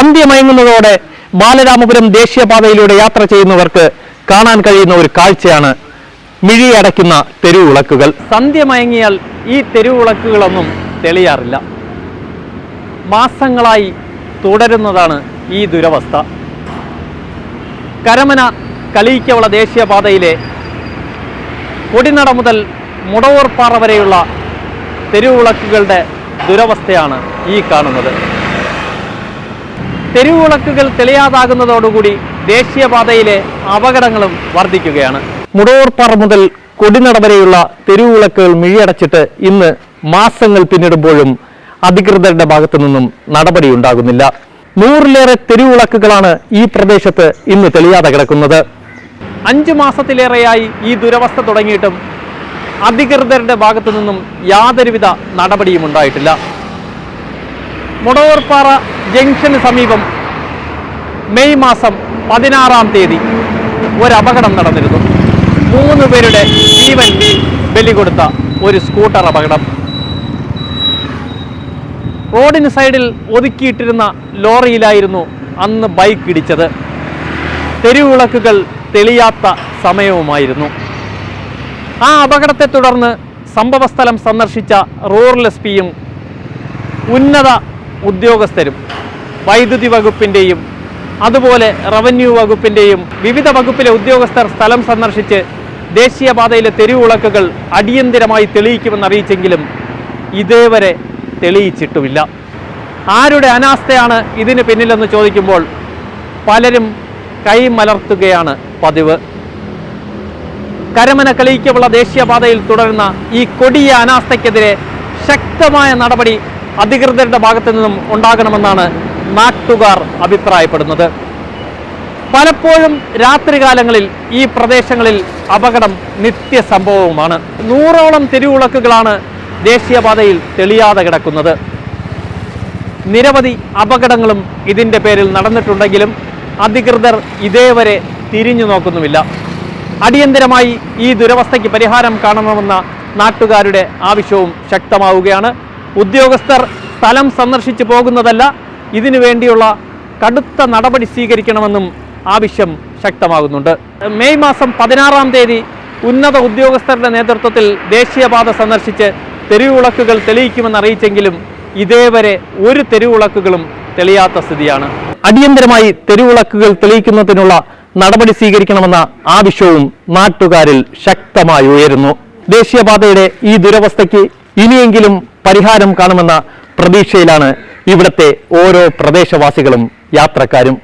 സന്ധ്യ മയങ്ങുന്നതോടെ ബാലരാമപുരം ദേശീയപാതയിലൂടെ യാത്ര ചെയ്യുന്നവർക്ക് കാണാൻ കഴിയുന്ന ഒരു കാഴ്ചയാണ് മിഴിയടയ്ക്കുന്ന തെരുവിളക്കുകൾ. സന്ധ്യ മയങ്ങിയാൽ ഈ തെരുവിളക്കുകളൊന്നും തെളിയാറില്ല. മാസങ്ങളായി തുടരുന്നതാണ് ഈ ദുരവസ്ഥ. കരമന കളിയിക്കവള ദേശീയപാതയിലെ കൊടിനട മുതൽ മുടവൂർപ്പാറ വരെയുള്ള തെരുവിളക്കുകളുടെ ദുരവസ്ഥയാണ് ഈ കാണുന്നത്. തെരുവുളക്കുകൾ തെളിയാതാകുന്നതോടുകൂടി ദേശീയപാതയിലെ അപകടങ്ങളും വർദ്ധിക്കുകയാണ്. മുടവൂർപ്പാറ മുതൽ കൊടിനട വരെയുള്ള തെരുവുളക്കുകൾ മിഴിയടച്ചിട്ട് ഇന്ന് മാസങ്ങൾ പിന്നിടുമ്പോഴും അധികൃതരുടെ ഭാഗത്തു നിന്നും നടപടിയുണ്ടാകുന്നില്ല. നൂറിലേറെ തെരുവിളക്കുകളാണ് ഈ പ്രദേശത്ത് ഇന്ന് തെളിയാതെ കിടക്കുന്നത്. അഞ്ചു മാസത്തിലേറെയായി ഈ ദുരവസ്ഥ തുടങ്ങിയിട്ടും അധികൃതരുടെ ഭാഗത്തു നിന്നും യാതൊരുവിധ നടപടിയും ഉണ്ടായിട്ടില്ല. മുടവൂർപ്പാറ ജംഗ്ഷന് സമീപം മെയ് മാസം പതിനാറാം തീയതി ഒരു അപകടം നടന്നിരുന്നു. മൂന്ന് പേരുടെ ജീവൻ ബലി കൊടുത്ത ഒരു സ്കൂട്ടർ അപകടം. റോഡിന് സൈഡിൽ ഒതുക്കിയിട്ടിരുന്ന ലോറിയിലായിരുന്നു അന്ന് ബൈക്ക് ഇടിച്ചത്. തെരുവിളക്കുകൾ തെളിയാത്ത സമയവുമായിരുന്നു. ആ അപകടത്തെ തുടർന്ന് സംഭവസ്ഥലം സന്ദർശിച്ച റൂറൽ എസ് പിയും ഉന്നത ഉദ്യോഗസ്ഥരും വൈദ്യുതി വകുപ്പിന്റെയും അതുപോലെ റവന്യൂ വകുപ്പിന്റെയും വിവിധ വകുപ്പിലെ ഉദ്യോഗസ്ഥർ സ്ഥലം സന്ദർശിച്ച് ദേശീയപാതയിലെ തെരുവുളക്കുകൾ അടിയന്തിരമായി തെളിയിക്കുമെന്ന് അറിയിച്ചെങ്കിലും ഇതേവരെ തെളിയിച്ചിട്ടുമില്ല. ആരുടെ അനാസ്ഥയാണ് ഇതിന് പിന്നിലെന്ന് ചോദിക്കുമ്പോൾ പലരും കൈമലർത്തുകയാണ് പതിവ്. കരമന കളിയിക്കവുള്ള ദേശീയപാതയിൽ തുടരുന്ന ഈ കൊടിയ അനാസ്ഥയ്ക്കെതിരെ ശക്തമായ നടപടി അധികൃതരുടെ ഭാഗത്തു നിന്നും ഉണ്ടാകണമെന്നാണ് നാട്ടുകാർ അഭിപ്രായപ്പെടുന്നത്. പലപ്പോഴും രാത്രികാലങ്ങളിൽ ഈ പ്രദേശങ്ങളിൽ അപകടം നിത്യസംഭവവുമാണ്. നൂറോളം തെരുവിളക്കുകളാണ് ദേശീയപാതയിൽ തെളിയാതെ കിടക്കുന്നത്. നിരവധി അപകടങ്ങളും ഇതിന്റെ പേരിൽ നടന്നിട്ടുണ്ടെങ്കിലും അധികൃതർ ഇതേവരെ തിരിഞ്ഞു നോക്കുന്നുമില്ല. അടിയന്തരമായി ഈ ദുരവസ്ഥയ്ക്ക് പരിഹാരം കാണണമെന്ന നാട്ടുകാരുടെ ആവശ്യവും ശക്തമാവുകയാണ്. ഉദ്യോഗസ്ഥർ സ്ഥലം സന്ദർശിച്ചു പോകുന്നതല്ല ഇതിനു വേണ്ടിയുള്ള കടുത്ത നടപടി സ്വീകരിക്കണമെന്നും ആവശ്യം ശക്തമാകുന്നുണ്ട്. മെയ് മാസം പതിനാറാം തീയതി ഉന്നത ഉദ്യോഗസ്ഥരുടെ നേതൃത്വത്തിൽ ദേശീയപാത സന്ദർശിച്ച് തെരുവിളക്കുകൾ തെളിയിക്കുമെന്ന് അറിയിച്ചെങ്കിലും ഇതേവരെ ഒരു തെരുവിളക്കുകളും തെളിയാത്ത സ്ഥിതിയാണ്. അടിയന്തരമായി തെരുവിളക്കുകൾ തെളിയിക്കുന്നതിനുള്ള നടപടി സ്വീകരിക്കണമെന്ന ആവശ്യവും നാട്ടുകാരിൽ ശക്തമായി ഉയരുന്നു. ദേശീയപാതയുടെ ഈ ദുരവസ്ഥയ്ക്ക് ഇനിയെങ്കിലും പരിഹാരം കാണുമെന്ന പ്രതീക്ഷയിലാണ് ഇവിടുത്തെ ഓരോ പ്രദേശവാസികളും യാത്രക്കാരും.